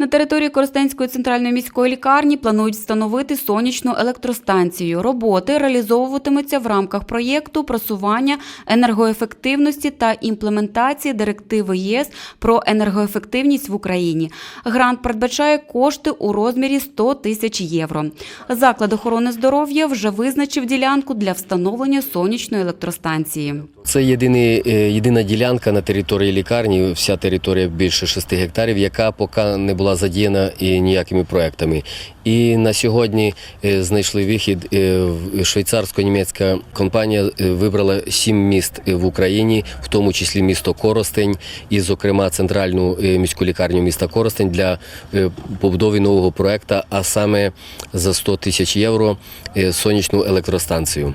На території Коростенської центральної міської лікарні планують встановити сонячну електростанцію. Роботи реалізовуватимуться в рамках проєкту просування енергоефективності та імплементації директиви ЄС про енергоефективність в Україні. Грант передбачає кошти у розмірі 100 тисяч євро. Заклад охорони здоров'я вже визначив ділянку для встановлення сонячної електростанції. Це єдиний, е, єдина ділянка на території лікарні, вся територія більше 6 гектарів, яка поки не була задіяна і ніякими проектами. І на сьогодні е, знайшли вихід. е, Швейцарсько-німецька компанія е, вибрала сім міст в Україні, в тому числі місто Коростень, і, зокрема, центральну міську лікарню міста Коростень для побудови нового проекту, а саме за 100 тисяч євро сонячну електростанцію.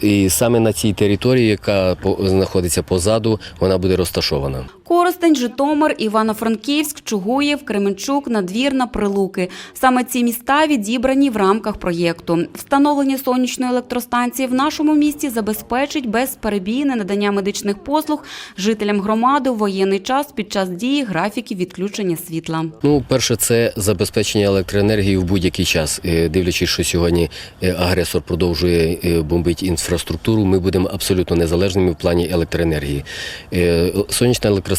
І саме на цій території, яка знаходиться позаду, вона буде розташована. Коростень, Житомир, Івано-Франківськ, Чугуєв, Кременчук, Надвірна, Прилуки. Саме ці міста відібрані в рамках проєкту. Встановлення сонячної електростанції в нашому місті забезпечить безперебійне надання медичних послуг жителям громади у воєнний час під час дії графіків відключення світла. Ну, перше, це забезпечення електроенергії в будь-який час. Е, Дивлячись, що сьогодні е, агресор продовжує е, бомбити інфраструктуру, ми будемо абсолютно незалежними в плані електроенергії. Сонячна електростанція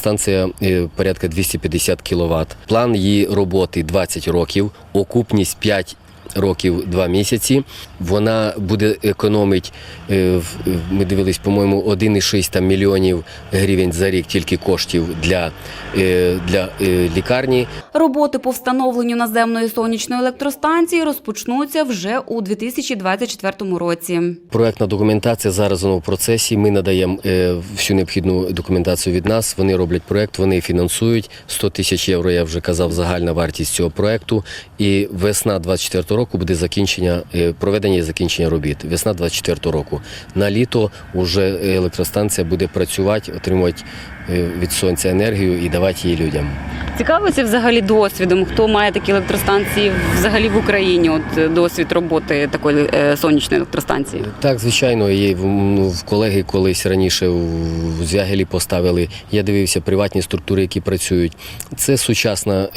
е, порядка 250 кВт. План її роботи 20 років, окупність 5 років 2 місяці. Вона буде економити, е, в- ми дивились, по-моєму, 1,6 там мільйонів гривень за рік тільки коштів для, е, для е, лікарні. Роботи по встановленню наземної сонячної електростанції розпочнуться вже у 2024 році. Проектна документація зараз в процесі. Ми надаємо е, всю необхідну документацію від нас. Вони роблять проект, вони фінансують 100 тисяч євро. Я вже казав, загальна вартість цього проекту. І весна 24 року буде закінчення е, проведення і закінчення робіт. Весна 24 року. На літо вже електростанція буде працювати, отримувати е, від сонця енергію і давати її людям. Цікавиться взагалі досвідом, хто має такі електростанції взагалі в Україні. От е, досвід роботи такої сонячної електростанції. Так, звичайно, є в- ну, колеги колись раніше в в Звягелі поставили. Я дивився приватні структури, які працюють. Це сучасна,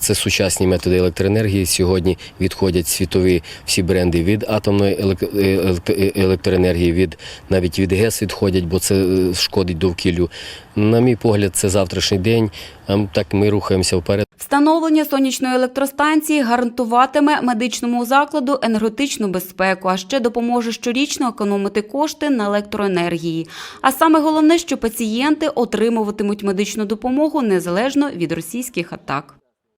це сучасні методи електроенергії. Сьогодні відходять світові всі бренди від атомної е, е, електроенергії, від навіть від ГЕС відходять, бо це е, шкодить довкіллю. На мій погляд, це завтрашній день. Так ми рухаємося вперед. Встановлення сонячної електростанції гарантуватиме медичному закладу енергетичну безпеку, а ще допоможе щорічно економити кошти на електроенергії. А саме головне, що пацієнти отримуватимуть медичну допомогу незалежно від російських атак.